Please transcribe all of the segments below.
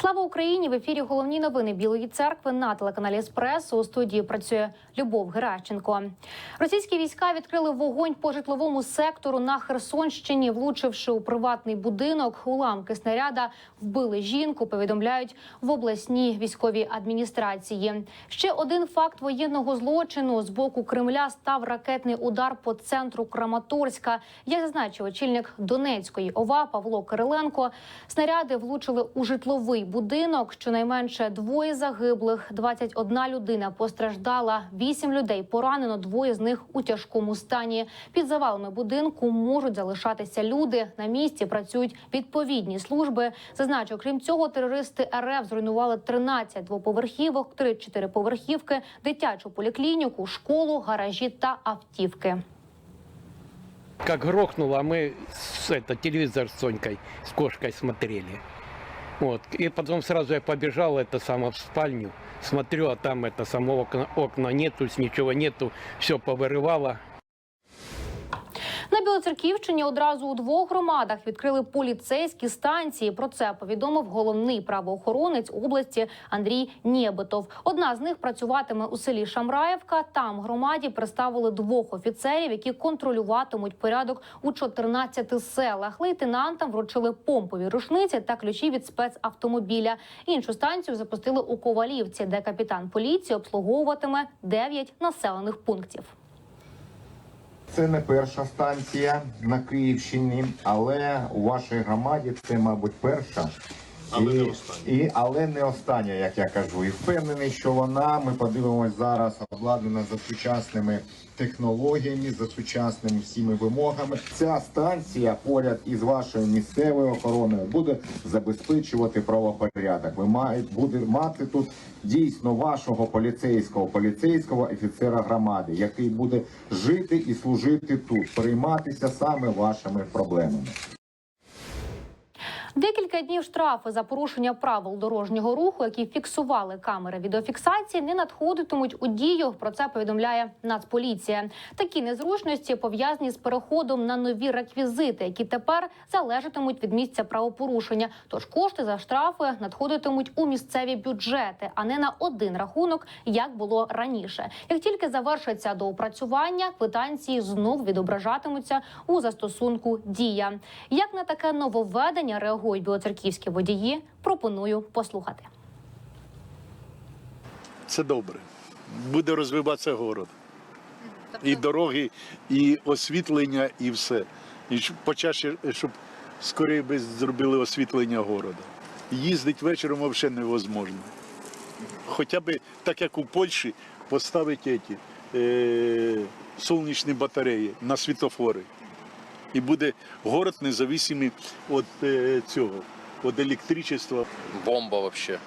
Слава Україні! В ефірі головні новини Білої церкви на телеканалі Еспресо. У студії працює Любов Геращенко. Російські війська відкрили вогонь по житловому сектору на Херсонщині, влучивши у приватний будинок. Уламки снаряда вбили жінку. Повідомляють в обласній військовій адміністрації. Ще один факт воєнного злочину з боку Кремля став ракетний удар по центру Краматорська. Як зазначив очільник Донецької ОВА Павло Кириленко, снаряди влучили у житловий будинок. Щонайменше двоє загиблих, 21 людина постраждала, 8 людей поранено, двоє з них у тяжкому стані. Під завалами будинку можуть залишатися люди. На місці працюють відповідні служби. Зазначу, крім цього, терористи РФ зруйнували 13 двоповерхівок, 3 чотириповерхівки, дитячу поліклініку, школу, гаражі та автівки. Как грохнуло, мы это, телевизор с Сонькой, с кошкой смотрели. Вот. И потом сразу я побежал это само в спальню. Смотрю, а там это само окна, окна нету, с ничего нету, все повырывало. Білоцерківщині одразу у двох громадах відкрили поліцейські станції. Про це повідомив головний правоохоронець області Андрій Нєбетов. Одна з них працюватиме у селі Шамраєвка. Там громаді представили двох офіцерів, які контролюватимуть порядок у 14 селах. Лейтенантам вручили помпові рушниці та ключі від спецавтомобіля. Іншу станцію запустили у Ковалівці, де капітан поліції обслуговуватиме 9 населених пунктів. Це не перша станція на Київщині, але у вашій громаді це, мабуть, перша. Але не остання. І, але не остання, як я кажу. І впевнений, що вона, ми подивимось зараз, обладнана за сучасними технологіями, за сучасними всіми вимогами. Ця станція поряд із вашою місцевою охороною буде забезпечувати правопорядок. Ви маєте буде мати тут дійсно вашого поліцейського поліцейського офіцера громади, який буде жити і служити тут, прийматися саме вашими проблемами. Декілька днів штрафи за порушення правил дорожнього руху, які фіксували камери відеофіксації, не надходитимуть у дію. Про це повідомляє Нацполіція. Такі незручності пов'язані з переходом на нові реквізити, які тепер залежатимуть від місця правопорушення. Тож кошти за штрафи надходитимуть у місцеві бюджети, а не на один рахунок, як було раніше. Як тільки завершиться доопрацювання, квитанції знов відображатимуться у застосунку Дія. Як на таке нововведення реагують білоцерківські водії? Пропоную послухати. Це добре. Буде розвиватися город. І дороги, і освітлення, і все. І почаще, щоб скоріше би зробили освітлення города. Їздить вечором взагалі невозможно. Хоча б так як у Польщі поставити ті, е, сонячні батареї на світофори. І буде город независимий від е, цього, від електричества. бомба вообще.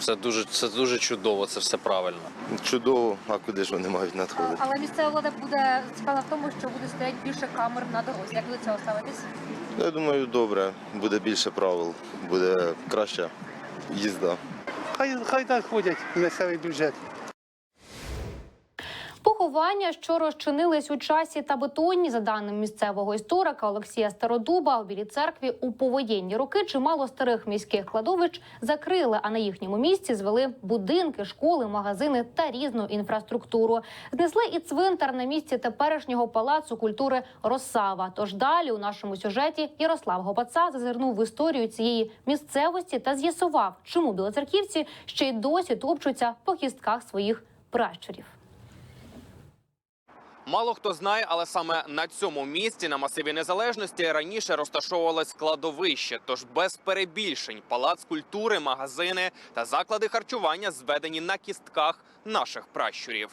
Це дуже, це дуже чудово, це все правильно. Чудово, а куди ж вони мають надходити? Але місцева влада буде зацікавлена в тому, що буде стоять більше камер на дорозі. Як ви до цього ставитесь? Я думаю, добре, буде більше правил, буде краща їзда. Хай, хай так ходять місцевий бюджет. Поховання, що розчинились у часі та бетонні, за даним місцевого історика Олексія Стародуба, у білій церкві у повоєнні роки чимало старих міських кладовищ закрили, а на їхньому місці звели будинки, школи, магазини та різну інфраструктуру. Знесли і цвинтар на місці теперішнього палацу культури Росава. Тож далі у нашому сюжеті Ярослав Гопаца зазирнув в історію цієї місцевості та з'ясував, чому білоцерківці ще й досі топчуться по кістках своїх пращурів. Мало хто знає, але саме на цьому місці на масиві незалежності раніше розташовувалось складовище. Тож без перебільшень палац культури, магазини та заклади харчування зведені на кістках наших пращурів.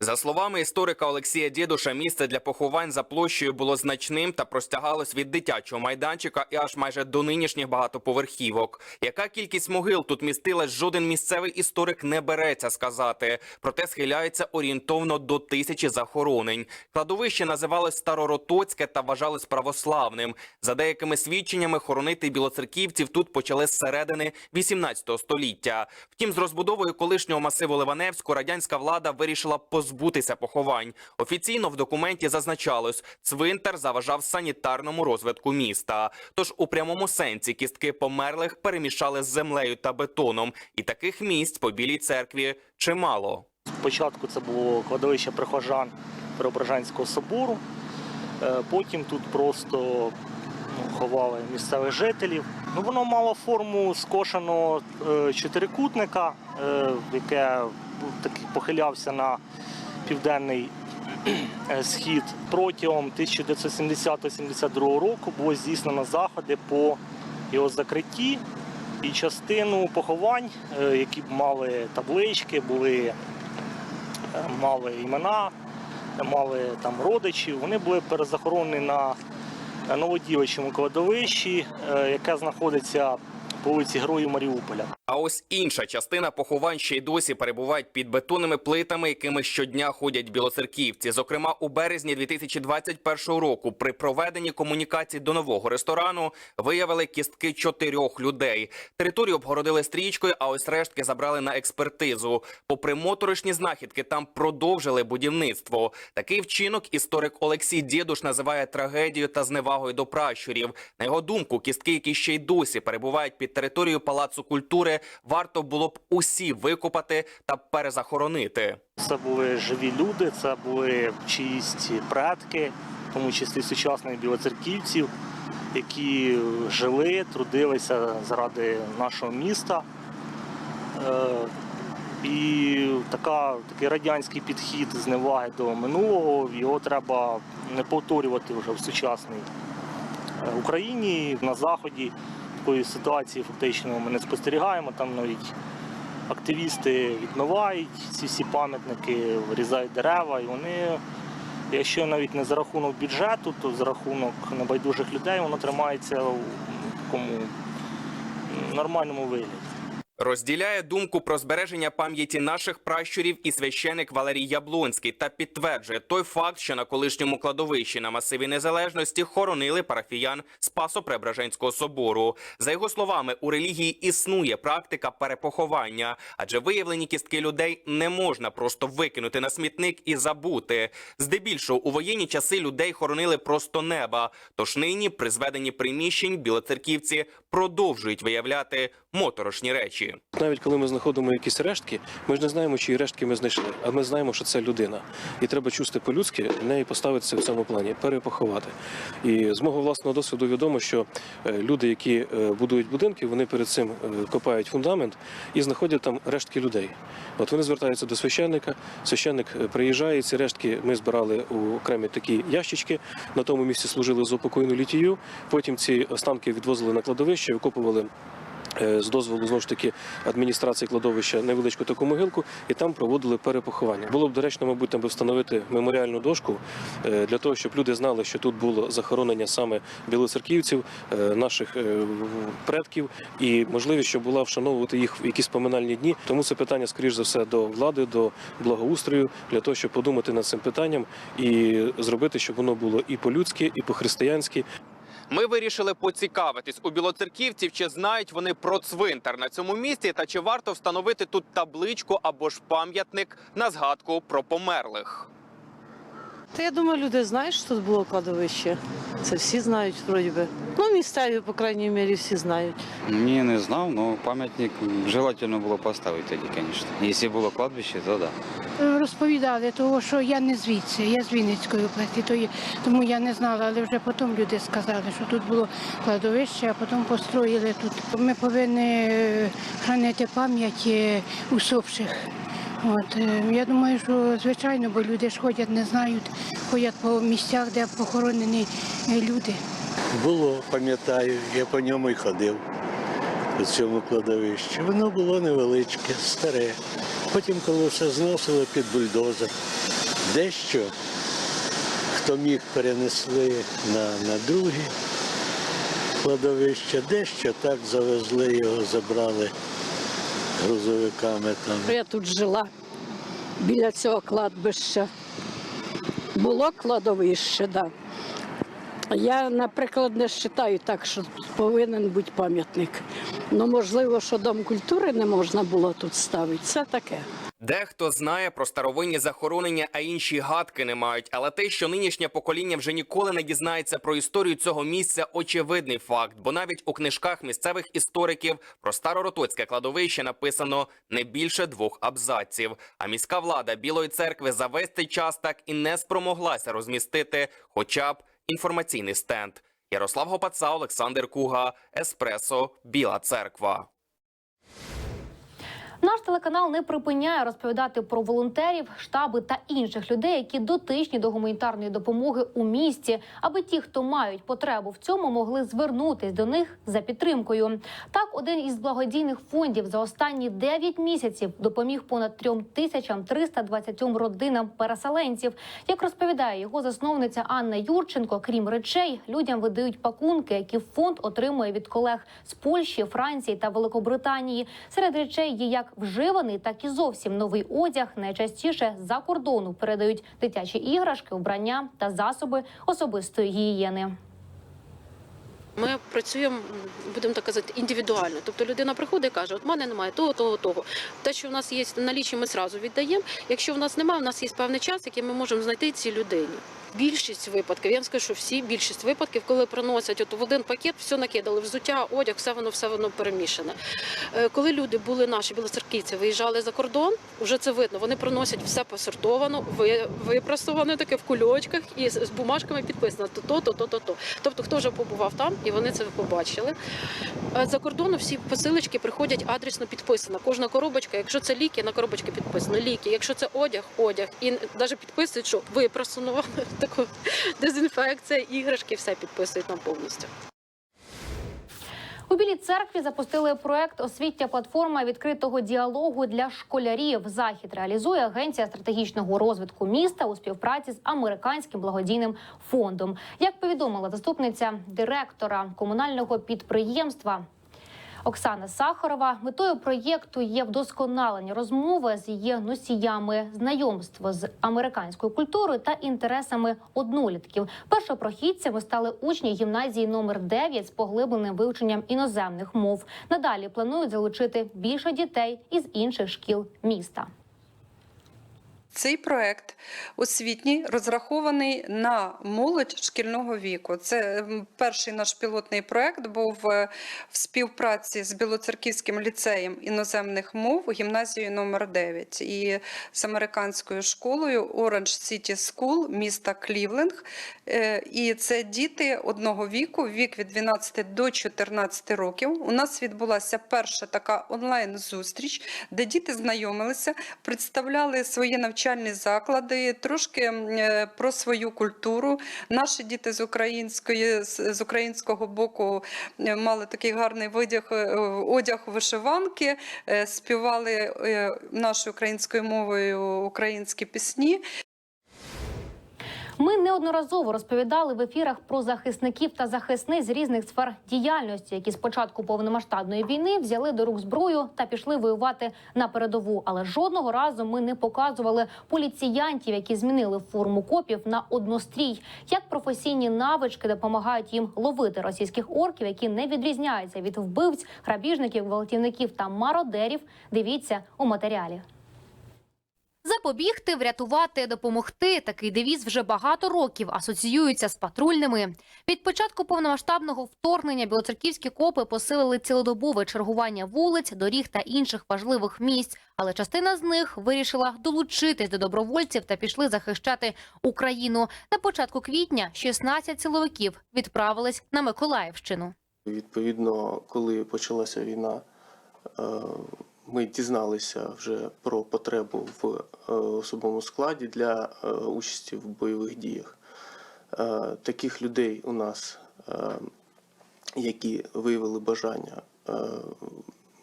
За словами історика Олексія Дідуша, місце для поховань за площею було значним та простягалось від дитячого майданчика і аж майже до нинішніх багатоповерхівок. Яка кількість могил тут містилась, жоден місцевий історик не береться сказати. Проте схиляється орієнтовно до тисячі захоронень. Кладовище називалось Староротоцьке та вважалось православним. За деякими свідченнями, хоронити білоцерківців тут почали з середини 18 століття. Втім, з розбудовою колишнього масиву Ливаневську радянська влада вирішила позбутися позбутися поховань. Офіційно в документі зазначалось, цвинтар заважав санітарному розвитку міста. Тож у прямому сенсі кістки померлих перемішали з землею та бетоном, і таких місць по білій церкві чимало. Спочатку це було кладовище прихожан Преображенського собору. Е, Потім тут просто ну, ховали місцевих жителів. Ну, воно мало форму скошеного е, чотирикутника, е, яке ну, похилявся на південний е, схід. Протягом 1970-72 року було здійснено заходи по його закритті. І частину поховань, е, які б мали таблички, були е, мали імена, мали там родичів. Вони були перезахоронені на новодівичому кладовищі, яке знаходиться по вулиці Героїв Маріуполя. А ось інша частина поховань ще й досі перебувають під бетонними плитами, якими щодня ходять білоцерківці. Зокрема, у березні 2021 року при проведенні комунікації до нового ресторану виявили кістки чотирьох людей. Територію обгородили стрічкою, а ось рештки забрали на експертизу. Попри моторошні знахідки, там продовжили будівництво. Такий вчинок історик Олексій Дєдуш називає трагедією та зневагою до пращурів. На його думку, кістки, які ще й досі перебувають під територією палацу культури, варто було б усі викопати та перезахоронити. Це були живі люди, це були чиїсь предки, в тому числі сучасних білоцерківців, які жили, трудилися заради нашого міста. Е, І така, такий радянський підхід зневаги до минулого, його треба не повторювати вже в сучасній е, Україні. На Заході такої ситуації фактично ми не спостерігаємо. Там навіть активісти відмивають ці всі пам'ятники, вирізають дерева, і вони, якщо навіть не за рахунок бюджету, то за рахунок небайдужих людей воно тримається в такому нормальному вигляді. Розділяє думку про збереження пам'яті наших пращурів і священик Валерій Яблонський та підтверджує той факт, що на колишньому кладовищі на масиві незалежності хоронили парафіян Спасо-Преображенського собору. За його словами, у релігії існує практика перепоховання, адже виявлені кістки людей не можна просто викинути на смітник і забути. Здебільшого у воєнні часи людей хоронили просто неба. Тож нині при зведенні приміщень білоцерківці продовжують виявляти моторошні речі. Навіть коли ми знаходимо якісь рештки, ми ж не знаємо, чиї рештки ми знайшли, а ми знаємо, що це людина. І треба чисто по-людськи неї поставитися в цьому плані, перепоховати. І з мого власного досвіду відомо, що е, люди, які е, будують будинки, вони перед цим е, копають фундамент і знаходять там рештки людей. От вони звертаються до священника, священник приїжджає, ці рештки ми збирали у окремі такі ящички. На тому місці служили з упокойну літію. Потім ці останки відвозили на кладовище, викопували з дозволу знову ж таки адміністрації кладовища невеличку таку могилку, і там проводили перепоховання. Було б доречно, мабуть, там би встановити меморіальну дошку е, для того, щоб люди знали, що тут було захоронення саме білоцерківців, е, наших е, предків, і можливість, щоб була вшановувати їх в якісь поминальні дні. Тому це питання, скоріш за все, до влади, до благоустрою, для того, щоб подумати над цим питанням і зробити, щоб воно було і по-людськи, і по-християнськи, Ми вирішили поцікавитись у білоцерківців, чи знають вони про цвинтар на цьому місці, та чи варто встановити тут табличку або ж пам'ятник на згадку про померлих. Та я думаю, люди знають, що тут було кладовище. Це всі знають, вроді би. Ну, місцеві, по крайній мірі, всі знають. Ні, не знав, але пам'ятник желательно було поставити тоді, звісно. Якщо було кладбище, то так. Да. Розповідали, того, що я не звідси, я з Вінницької області, то є- тому я не знала, але вже потім люди сказали, що тут було кладовище, а потім построїли тут. Ми повинні е, хранити пам'ять е, усопших. От, е, я думаю, що звичайно, бо люди ж ходять, не знають, ходять по місцях, де похоронені е, люди. Було, пам'ятаю, я по ньому й ходив у цьому кладовищі. Воно було невеличке, старе. Потім, коли все зносили під бульдозер, дещо, хто міг, перенесли на, на другі кладовища, дещо так завезли його, забрали грузовиками там. Я тут жила біля цього кладбища. Було кладовище, так. Да. Я, наприклад, не вважаю так, що повинен бути пам'ятник. Ну, можливо, що дом культури не можна було тут ставити. Це таке. Дехто знає про старовинні захоронення, а інші гадки не мають. Але те, що нинішнє покоління вже ніколи не дізнається про історію цього місця, очевидний факт. Бо навіть у книжках місцевих істориків про староротоцьке кладовище написано не більше двох абзаців. А міська влада Білої церкви за весь цей час так і не спромоглася розмістити, хоча б інформаційний стенд. Ярослав Гопаца, Олександр Куга, Еспресо, Біла Церква. Наш телеканал не припиняє розповідати про волонтерів, штаби та інших людей, які дотичні до гуманітарної допомоги у місті, аби ті, хто мають потребу в цьому, могли звернутись до них за підтримкою. Так, один із благодійних фондів за останні 9 місяців допоміг понад 3320 родинам переселенців. Як розповідає його засновниця Анна Юрченко, крім речей, людям видають пакунки, які фонд отримує від колег з Польщі, Франції та Великобританії. Серед речей є як вживаний, так і зовсім новий одяг. Найчастіше за кордону передають дитячі іграшки, вбрання та засоби особистої гігієни. Ми працюємо, будемо так казати, індивідуально. Тобто людина приходить і каже, от мене немає того, того, того. Те, що в нас є налічі, ми зразу віддаємо. Якщо в нас немає, у нас є певний час, який ми можемо знайти цій людині. Більшість випадків, я вам скажу, що всі більшість випадків, коли приносять от в один пакет, все накидали, взуття, одяг, все воно все воно перемішане. Е, Коли люди були наші білоцерківці, виїжджали за кордон, вже це видно. Вони приносять все посортовано, ви- випрасоване таке в кульочках і з бумажками підписано то, то, то, то, то, то. Тобто, хто вже побував там, і вони це побачили. Е, За кордону всі посилочки приходять адресно підписано. Кожна коробочка, якщо це ліки, на коробочці підписано ліки. Якщо це одяг, одяг. І навіть підписують, що випрасано таку дезінфекція, іграшки, все підписують нам повністю. У Білій церкві запустили проект освіття платформа відкритого діалогу для школярів. Захід реалізує агенція стратегічного розвитку міста у співпраці з американським благодійним фондом. Як повідомила заступниця директора комунального підприємства. Оксана Сахарова метою проєкту є вдосконалення розмови з її носіями, знайомство з американською культурою та інтересами однолітків. Першопрохідцями стали учні гімназії номер 9 з поглибленим вивченням іноземних мов. Надалі планують залучити більше дітей із інших шкіл міста. Цей проект освітній розрахований на молодь шкільного віку. Це перший наш пілотний проект був е, в співпраці з Білоцерківським ліцеєм іноземних мов гімназією номер 9 і з американською школою Orange City School міста Клівленд. Е, І це діти одного віку, вік від 12 до 14 років. У нас відбулася перша така онлайн-зустріч, де діти знайомилися, представляли свої навчальні заклади, трошки е, про свою культуру. Наші діти з української з українського боку е, мали такий гарний видяг, е, одяг вишиванки, співали нашою українською мовою українські пісні. Ми неодноразово розповідали в ефірах про захисників та захисниць з різних сфер діяльності, які з початку повномасштабної війни взяли до рук зброю та пішли воювати на передову. Але жодного разу ми не показували поліціянтів, які змінили форму копів на однострій. Як професійні навички допомагають їм ловити російських орків, які не відрізняються від вбивць, грабіжників, гвалтівників та мародерів. Дивіться у матеріалі. Запобігти, врятувати, допомогти. Такий девіз вже багато років асоціюється з патрульними. Від початку повномасштабного вторгнення білоцерківські копи посилили цілодобове чергування вулиць, доріг та інших важливих місць. Але частина з них вирішила долучитись до добровольців та пішли захищати Україну. На початку квітня 16 силовиків відправились на Миколаївщину. Відповідно, коли почалася війна, е, ми дізналися вже про потребу в е, особовому складі для е, участі в бойових діях. Е, Таких людей у нас, які виявили бажання,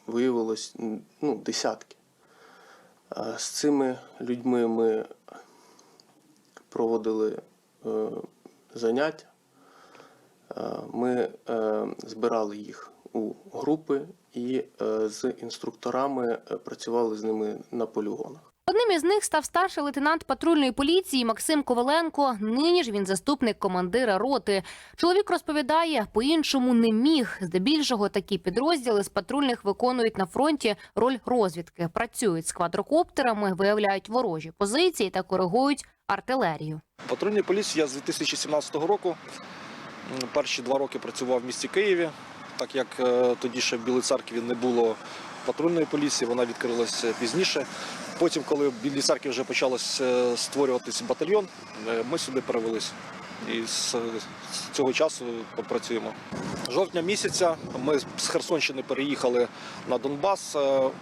виявилось ну, десятки. З цими людьми ми проводили заняття. Ми збирали їх у групи і е, з інструкторами е, працювали з ними на полігонах. Одним із них став старший лейтенант патрульної поліції Максим Коваленко. Нині ж він заступник командира роти. Чоловік розповідає, по-іншому не міг. Здебільшого такі підрозділи з патрульних виконують на фронті роль розвідки, працюють з квадрокоптерами, виявляють ворожі позиції та коригують артилерію. Патрульній поліції я з 2017 року. Перші два роки працював в місті Києві, так як е, тоді ще в Білій церкві не було патрульної поліції, вона відкрилася пізніше. Потім, коли в Білій церкві вже почалось е, створюватися батальйон, е, ми сюди перевелись. І з, цього часу працюємо. Жовтня місяця ми з Херсонщини переїхали на Донбас.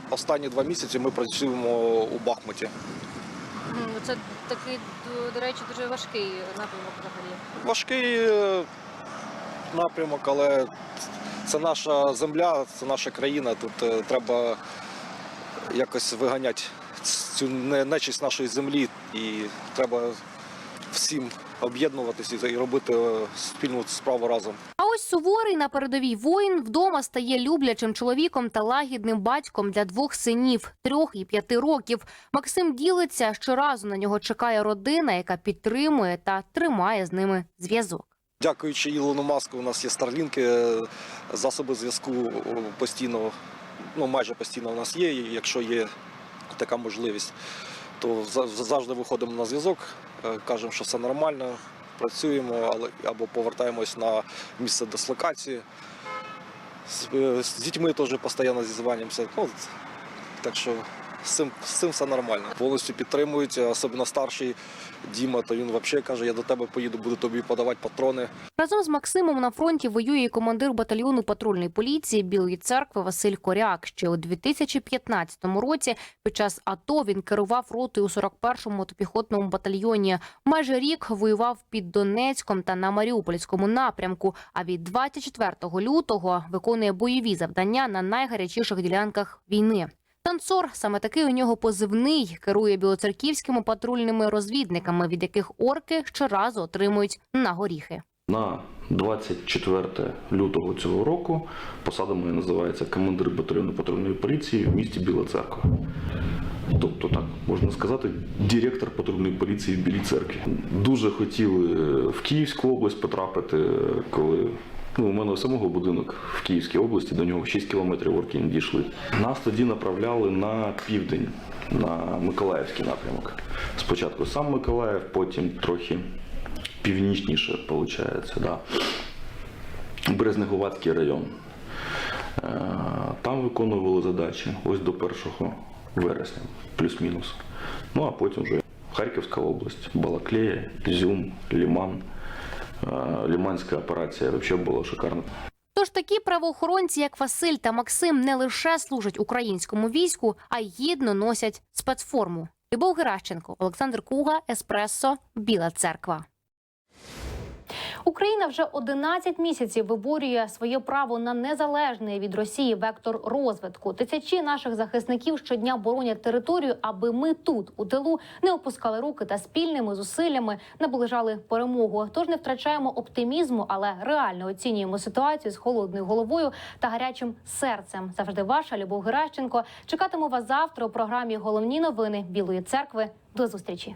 Останні два місяці ми працюємо у Бахмуті. Це такий, до, речі, дуже важкий напрямок взагалі. Важкий напрямок, але це наша земля, це наша країна. Тут е, треба якось виганяти цю не- нечисть нашої землі, і треба всім об'єднуватися і робити е, спільну справу разом. А ось суворий на передовій воїн вдома стає люблячим чоловіком та лагідним батьком для двох синів трьох і п'яти років. Максим ділиться, щоразу на нього чекає родина, яка підтримує та тримає з ними зв'язок. Дякуючи Ілону Маску, у нас є старлінки, е, засоби зв'язку постійно, ну майже постійно у нас є. І Якщо є така можливість, то завжди виходимо на зв'язок, е, кажемо, що все нормально, працюємо, або повертаємось на місце дислокації. З, е, з дітьми теж постійно зізванюємося. Ну, так що з цим, з цим все нормально. Повністю підтримують, особливо старший Діма, то він взагалі каже, я до тебе поїду, буду тобі подавати патрони. Разом з Максимом на фронті воює і командир батальйону патрульної поліції Білої церкви Василь Коряк. Ще у 2015 році під час АТО він керував ротою у 41-му мотопіхотному батальйоні. Майже рік воював під Донецьком та на Маріупольському напрямку. А від 24 лютого виконує бойові завдання на найгарячіших ділянках війни. Танцор саме такий у нього позивний керує білоцерківськими патрульними розвідниками, від яких орки щоразу отримують на горіхи. На 24 лютого цього року посада моя називається командир батальйону патрульної поліції в місті Біла Церква. Тобто, так можна сказати, директор патрульної поліції в Білій церкві. Дуже хотіли в Київську область потрапити, коли ну, у мене самого будинок в Київській області, до нього 6 кілометрів орки дійшли. Нас тоді направляли на південь, на Миколаївський напрямок. Спочатку сам Миколаїв, потім трохи північніше, виходить, да. Березнеговацький район. Е, Там виконували задачі ось до 1 вересня, плюс-мінус. Ну а потім вже Харківська область, Балаклея, Ізюм, Ліман. Ліманська операція взагалі була шикарна. Тож такі правоохоронці, як Василь та Максим, не лише служать українському війську, а й гідно носять спецформу. Любов Геращенко, Олександр Куга, Еспресо, Біла Церква. Україна вже 11 місяців виборює своє право на незалежний від Росії вектор розвитку. Тисячі наших захисників щодня боронять територію, аби ми тут у тилу не опускали руки та спільними зусиллями наближали перемогу. Тож не втрачаємо оптимізму, але реально оцінюємо ситуацію з холодною головою та гарячим серцем. Завжди ваша Любов Геращенко. Чекатиму вас завтра у програмі Головні новини Білої церкви. До зустрічі.